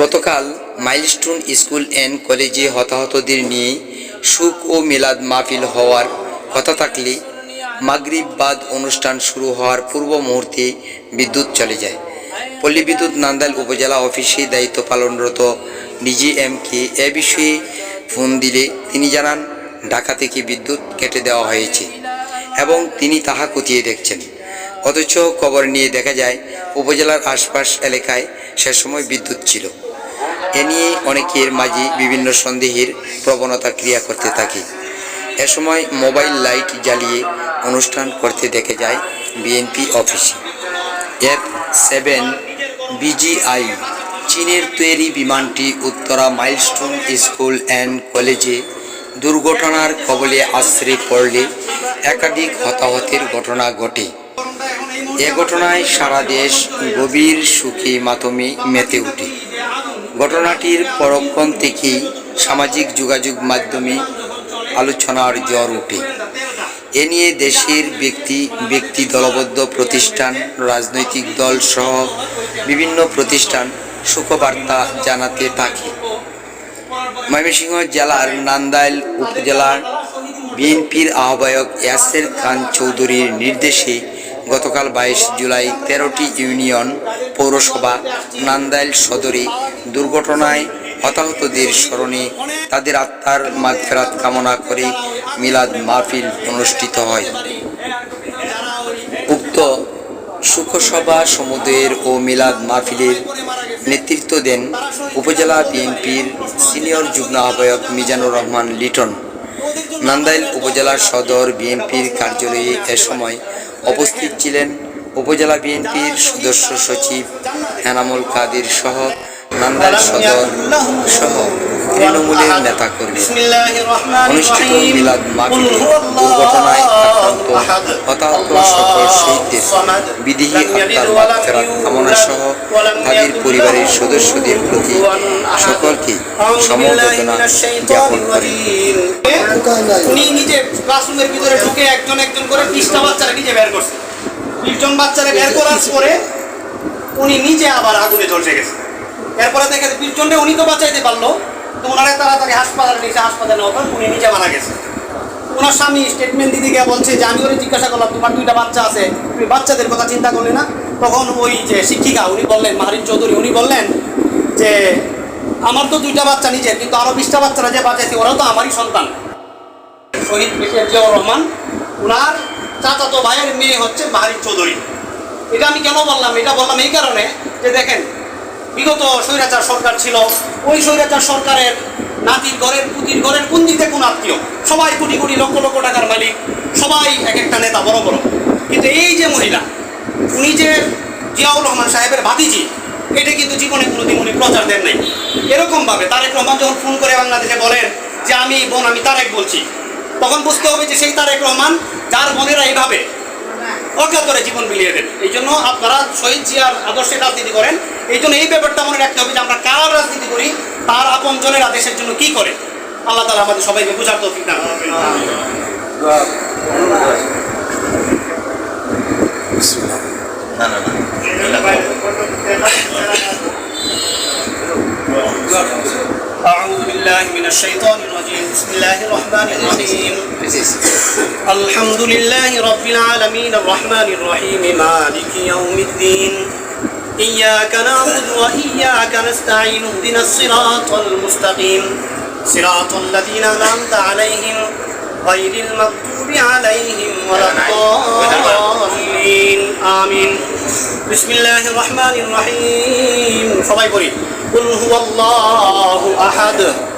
গতকাল milestone school and কলেজে হতাহতদের নিয়ে সুখ ও মিলাদ মাহফিল হওয়ার কথা থাকলে মাগরিব বাদ অনুষ্ঠান শুরু হওয়ার পূর্ব মুহূর্তে বিদ্যুৎ চলে যায়। পল্লী বিদ্যুৎ নান্দাইল উপজেলা অফিসে দায়িত্ব পালনরত ডিজিএমকে এ বিষয়ে ফোন দিলে তিনি জানান, ঢাকা থেকে বিদ্যুৎ কেটে দেওয়া হয়েছে এবং তিনি তাহা খতিয়ে দেখছেন। অথচ খবর নিয়ে দেখা যায়, উপজেলার আশপাশ এলাকায় সে সময় বিদ্যুৎ ছিল। এ নিয়ে অনেকের মাঝে বিভিন্ন সন্দেহের প্রবণতা ক্রিয়া করতে থাকে। এ সময় মোবাইল লাইট জ্বালিয়ে অনুষ্ঠান করতে দেখে যায় বিএনপি অফিসে। এফ সেভেন বিজিআই, চীনের তৈরি বিমানটি উত্তরা মাইলস্টোন স্কুল অ্যান্ড কলেজে দুর্ঘটনার কবলে আশ্রয় পড়লে একাধিক হতাহতের ঘটনা ঘটে। এ ঘটনায় সারা দেশ গভীর সুখে মাতমে মেতে ওঠে ঘটনাটির পরক্ষণ থেকেই সামাজিক যোগাযোগ মাধ্যমে আলোচনার জ্বর ওঠে এ নিয়ে দেশের ব্যক্তি ব্যক্তি দলবদ্ধ প্রতিষ্ঠান, রাজনৈতিক দল সহ বিভিন্ন প্রতিষ্ঠান সুখবার্তা জানাতে থাকে। ময়মনসিংহ জেলার নান্দাইল উপজেলার বিএনপির আহ্বায়ক ইয়াসের খান চৌধুরীর নির্দেশে গতকাল বাইশ জুলাই তেরোটি ইউনিয়ন পৌরসভা নান্দাইল সদরে দুর্ঘটনায় হতাহতদের স্মরণে তাদের আত্মার মাগফেরাত কামনা করে মিলাদ মাহফিল অনুষ্ঠিত হয়। উক্ত সুখসভা সমুদ্রের ও মিলাদ মাহফিলের নেতৃত্ব দেন উপজেলা বিএনপির সিনিয়র যুগ্ম আহ্বায়ক মিজানুর রহমান লিটন। নান্দাইল উপজেলা সদর বিএনপির কার্যালয়ে এ সময় উপস্থিত ছিলেন উপজেলা বিএনপির সদস্য সচিব এনামুল কাদির সহ নান্দাইল সদর সহ তৃণমূলের নেতাকর্মী। অনুষ্ঠিত মিলাদ মাহফিলে দুর্ঘটনায় আক্রান্ত হতাহত সকল শহীদদের বিদেহী আত্মার মাগফেরাত কামনা সহ তাদের পরিবারের সদস্যদের প্রতি উনি নিজে ক্লাসরুমের ভিতরে ঢুকে একজন একজন করে বিশটা বাচ্চারা নিজে বের করছে। বিশজন বাচ্চারা বের করার পরে উনি নিজে আবার আগুনে ধরছে গেছে। এরপরে দেখে বিশজনকে উনি তো বাঁচাইতে পারল, তো ওনারা তাড়াতাড়ি হাসপাতালে নিয়েছে হাসপাতালে নেওয়ার উনি নিজে মারা গেছে। ওনার স্বামী স্টেটমেন্ট গিয়ে বলছে যে, আমি ওরে জিজ্ঞাসা করলাম, তোমার দুইটা বাচ্চা আছে, তুমি বাচ্চাদের কথা চিন্তা করলে না? তখন ওই যে শিক্ষিকা, উনি বললেন মাহারিন চৌধুরী, উনি বললেন যে আমার তো দুইটা বাচ্চা নিজের, কিন্তু আরও বিশটা বাচ্চারা যে বাঁচাইছে, ওরাও তো আমারই সন্তান। শহীদ মিসের জিয়াউর রহমান ওনার চাচাতো ভাইয়ের মেয়ে হচ্ছে মাহারিন চৌধুরী। এটা আমি কেন বললাম? এটা বললাম এই কারণে যে দেখেন, বিগত স্বৈরাচার সরকার ছিল। ওই স্বৈরাচার সরকারের নাতির ঘরের, পুতির ঘরের কোন দিকে কোন আত্মীয়? সবাই কোটি কোটি লক্ষ লক্ষ টাকার মালিক, সবাই এক একটা নেতা বড় বড়। কিন্তু এই যে মহিলা, উনি যে জিয়াউর রহমান সাহেবের ভাতিজি, এটা কিন্তু জীবনে কোনোদিন উনি প্রচার দেন নাই। এরকমভাবে তারেক রহমান যখন ফোন করে বাংলাদেশে বলেন যে আমি বোন, আমি তারেক বলছি, তখন বুঝতে হবে যে সেই তারেক রহমান যার বোনেরা এইভাবে অজ্ঞাতরে জীবন বিলিয়ে দেন। এই জন্য আপনারা শহীদ জিয়ার আদর্শে রাজনীতি করেন। এই জন্য এই ব্যাপারটা মনে রাখতে হবে যে আমরা কার রাজনীতি করি, তার আপন জনেরা দেশের জন্য কি করে। আল্লাহ তালা আমাদের সবাইকে বোঝার তৌফিক দান করবেন। بالله من الشيطان الرجيم بسم الله الرحمن الرحيم الحمد لله رب العالمين الرحمن الرحيم مالك يوم الدين إياك نعبد وإياك نستعين اهدنا الصراط المستقيم صراط الذين أنعمت عليهم غير المغضوب عليهم ولا الضالين آمين بسم الله الرحمن الرحيم সবাই পড়ি قل هو الله أحد